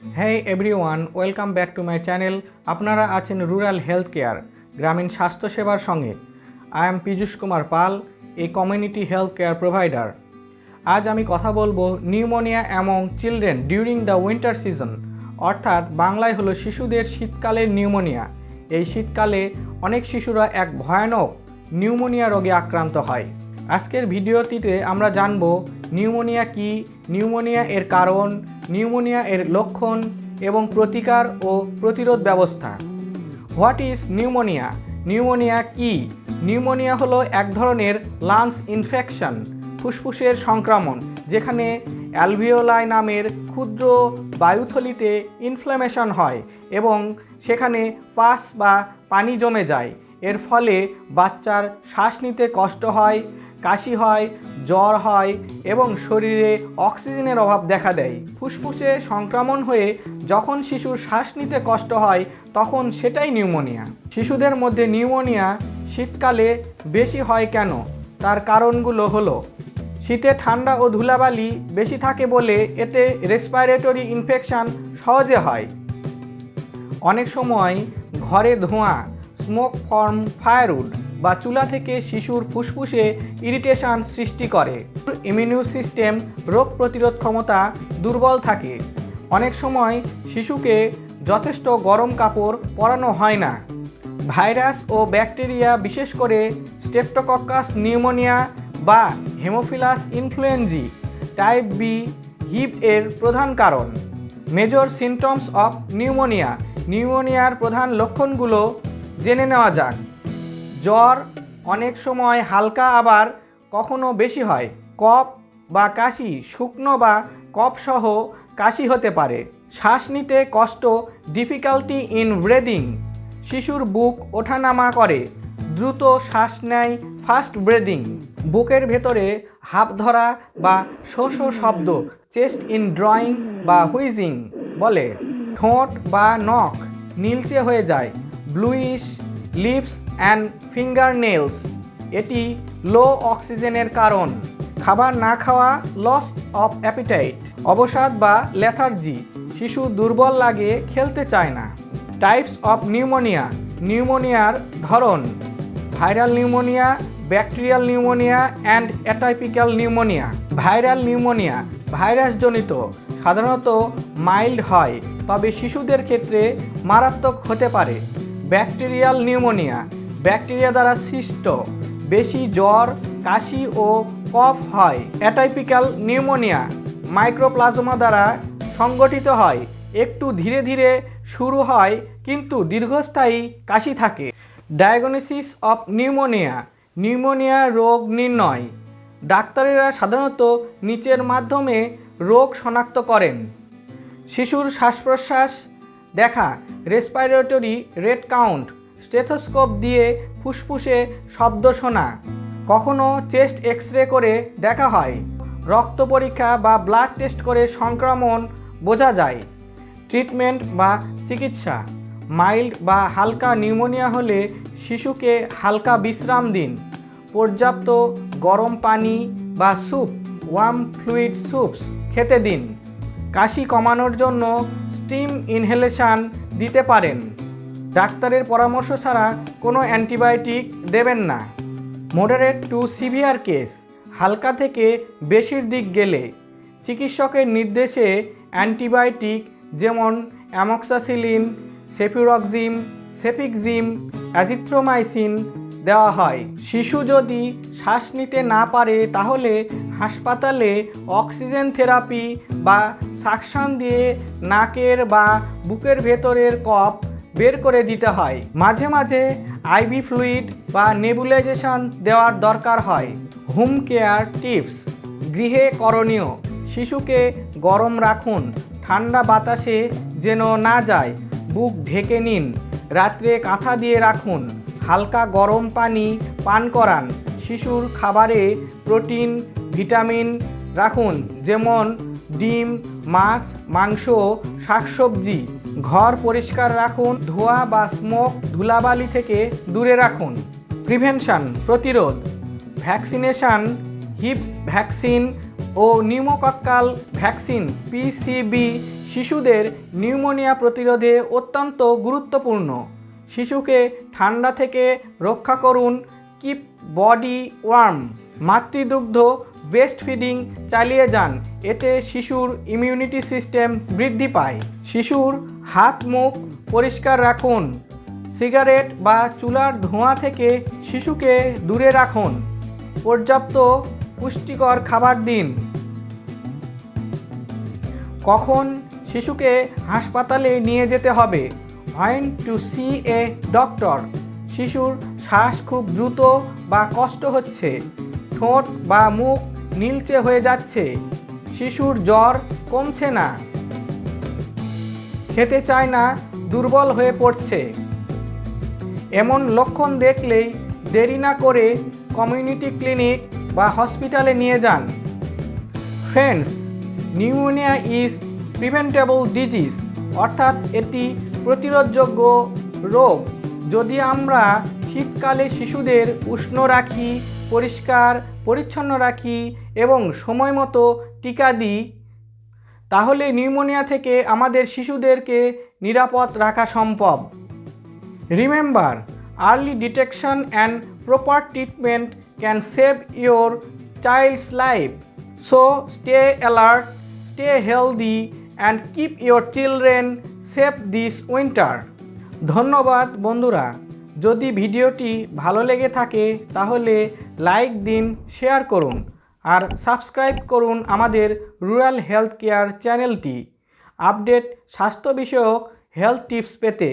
হ্যাঁ everyone welcome back to my channel আপনারা আছেন রুরাল হেলথ কেয়ার গ্রামীণ স্বাস্থ্যসেবার সঙ্গে। I am Piyush Kumar Pal a community health care provider আজ আমি কথা বলব pneumonia among children during the winter season অর্থাৎ বাংলায় হলো শিশুদের শীতকালের নিউমোনিয়া। এই শীতকালে অনেক শিশুরা এক ভয়ানক নিউমোনিয়া রোগে আক্রান্ত হয়। আজকের ভিডিওটিতে আমরা জানব নিউমোনিয়া কি? নিউমোনিয়া এর কারণ, নিউমোনিয়া এর লক্ষণ এবং প্রতিকার ও প্রতিরোধ ব্যবস্থা। What is pneumonia? নিউমোনিয়া কি? নিউমোনিয়া হলো এক ধরনের লাংস ইনফেকশন, ফুসফুসের সংক্রমণ, যেখানে অ্যালভিওলাই নামের ক্ষুদ্র বায়ুথলিতে ইনফ্ল্যামেশন হয় এবং সেখানে পাস বা পানি জমে যায়। এর ফলে বাচ্চার শ্বাস নিতে কষ্ট হয় কাশি হয়, জ্বর হয় এবং শরীরে অক্সিজেনের অভাব দেখা দেয়। ফুসফুসে সংক্রমণ হয়ে যখন শিশুর শ্বাস নিতে কষ্ট হয়, তখন সেটাই নিউমোনিয়া। শিশুদের মধ্যে নিউমোনিয়া শীতকালে বেশি হয় কেন? তার কারণগুলো হলো, শীতে ঠান্ডা ও ধুলাবালি বেশি থাকে বলে এতে রেসপাইরেটরি ইনফেকশান সহজে হয়। অনেক সময় ঘরে ধোঁয়া স্মোক ফর্ম ফায়ারউড বা চুলা থেকে শিশুর ফুসফুসে ইরিটেশন সৃষ্টি করে। ইমিউন সিস্টেম রোগ প্রতিরোধ ক্ষমতা দুর্বল থাকে। অনেক সময় শিশুকে যথেষ্ট গরম কাপড় পরানো হয় না। ভাইরাস ও ব্যাকটেরিয়া বিশেষ করে স্টেপটোকক্কাস নিউমোনিয়া বা haemophilus influenzae, type B Hib এর প্রধান কারণ। Major symptoms of pneumonia. নিউমোনিয়ার প্রধান লক্ষণগুলো জেনে নেওয়া যাক। জ্বর অনেক সময় হালকা আবার কখনো বেশি হয়। কফ বা কাশি শুকনো বা কফসহ কাশি হতে পারে। শ্বাস নিতে কষ্ট ডিফিকাল্টি ইন ব্রেদিং শিশুর বুক ওঠানামা করে, দ্রুত শ্বাস নেয় ফাস্ট ব্রেদিং বুকের ভেতরে হাফ ধরা বা শো শব্দ চেস্ট ইন ড্রয়িং বা হুইজিং বলে। ঠোঁট বা নখ নীলচে হয়ে যায় bluish lips and finger nails এটি লো অক্সিজেনের কারণ। খাবার না খাওয়া লস অফ অ্যাপিটাইট অবসাদ বা লেথার্জি শিশু দুর্বল লাগে, খেলতে চায় না। টাইপস অফ নিউমোনিয়া নিউমোনিয়ার ধরন। Viral pneumonia bacterial pneumonia and atypical pneumonia viral pneumonia ভাইরাসজনিত সাধারণত মাইল্ড হয়, তবে শিশুদের ক্ষেত্রে মারাত্মক হতে পারে। Bacterial pneumonia. ব্যাকটেরিয়া দ্বারা সৃষ্ট। বেশি জ্বর, কাশি ও কফ হয়। অ্যাটাইপিক্যাল নিউমোনিয়া মাইক্রোপ্লাজমা দ্বারা সংগঠিত হয়। একটু ধীরে ধীরে শুরু হয়, কিন্তু দীর্ঘস্থায়ী কাশি থাকে। Diagnosis of pneumonia. নিউমোনিয়া রোগ নির্ণয়। ডাক্তারেরা সাধারণত নিচের মাধ্যমে রোগ শনাক্ত করেন। শিশুর শ্বাস প্রশ্বাস দেখা রেসপাইরেটরি রেড কাউন্ট স্টেথোস্কোপ দিয়ে ফুসফুসে শব্দ শোনা, কখনো চেস্ট এক্স রে করে দেখা হয়, রক্ত পরীক্ষা বা ব্লাড টেস্ট করে সংক্রমণ বোঝা যায় ট্রিটমেন্ট বা চিকিৎসা মাইল্ড বা হালকা নিউমোনিয়া হলে শিশুকে হালকা বিশ্রাম দিন, পর্যাপ্ত গরম পানি বা স্যুপ ওয়ার্ম ফ্লুইড স্যুপস খেতে দিন, কাশি কমানোর জন্য স্টিম ইনহেলেশান দিতে পারেন। ডাক্তারের পরামর্শ ছাড়া কোনো অ্যান্টিবায়োটিক দেবেন না। মডারেট টু সিভিয়ার কেস, হালকা থেকে বেশির দিক গেলে। চিকিৎসকের নির্দেশে অ্যান্টিবায়োটিক যেমন অ্যামক্সাসিলিন, সেফিরক্সিম সেফিকজিম অ্যাজিথ্রোমাইসিন দেওয়া হয়। শিশু যদি শ্বাস নিতে না পারে, তাহলে হাসপাতালে অক্সিজেন থেরাপি বা সাকশন দিয়ে নাকের বা বুকের ভেতরের কফ বের করে দিতে হয়। মাঝে মাঝে আইভি ফ্লুইড বা নেবুলাইজেশন দেওয়ার দরকার হয়। হোম কেয়ার টিপস, গৃহে করণীয়, শিশুকে গরম রাখুন, ঠান্ডা বাতাসে যেন না যায়, বুক ঢেকে নিন, রাত্রে কাঁথা দিয়ে রাখুন, হালকা গরম পানি পান করান শিশুর খাবারে প্রোটিন, ভিটামিন রাখুন, যেমন ডিম, মাছ, মাংস, শাকসবজি। ঘর পরিষ্কার রাখুন, ধোয়া বা স্মোক ধুলাবালি থেকে দূরে রাখুন। প্রিভেনশন, প্রতিরোধ। ভ্যাকসিনেশন, হিপ ভ্যাকসিন ও নিউমোকক্কাল ভ্যাকসিন পিসিবি শিশুদের নিউমোনিয়া প্রতিরোধে অত্যন্ত গুরুত্বপূর্ণ। শিশুকে ঠান্ডা থেকে রক্ষা করুন কিপ বডি ওয়ার্ম, মাতৃদুগ্ধ, ব্রেস্ট ফিডিং চালিয়ে যান। এতে শিশুর ইমিউনিটি সিস্টেম বৃদ্ধি পায়। শিশুর হাত মুখ পরিষ্কার রাখুন। সিগারেট বা চুলার ধোঁয়া থেকে শিশুকে দূরে রাখুন। পর্যাপ্ত পুষ্টিকর খাবার দিন। কখন শিশুকে হাসপাতালে নিয়ে যেতে হবে? When to see a doctor শিশুর শ্বাস খুব দ্রুত বা কষ্ট হচ্ছে। ঠোঁট বা মুখ নীলচে হয়ে যাচ্ছে। শিশুর জ্বর কমছে না। খেতে চায় না, দুর্বল হয়ে পড়ছে। এমন লক্ষণ দেখলেই দেরি না করে কমিউনিটি ক্লিনিক বা হসপিটালে নিয়ে যান। Friends, pneumonia is preventable disease, অর্থাৎ এটি প্রতিরোধযোগ্য রোগ। যদি আমরা শীতকালে শিশুদের উষ্ণ রাখি, পরিষ্কার, পরিচ্ছন্ন রাখি এবং সময় মতো টিকা দিই। তাহলে নিউমোনিয়া থেকে আমাদের শিশুদেরকে নিরাপদ রাখা সম্ভব। Remember early detection and proper treatment can save your child's life so stay alert stay healthy and keep your children safe this winter ধন্যবাদ, বন্ধুরা। যদি ভিডিওটি ভালো লেগে থাকে, তাহলে লাইক দিন, শেয়ার করুন, আর সাবস্ক্রাইব করুন আমাদের রুরাল হেলথ কেয়ার চ্যানেলটি। আপডেট স্বাস্থ্য বিষয়ক হেলথ টিপস পেতে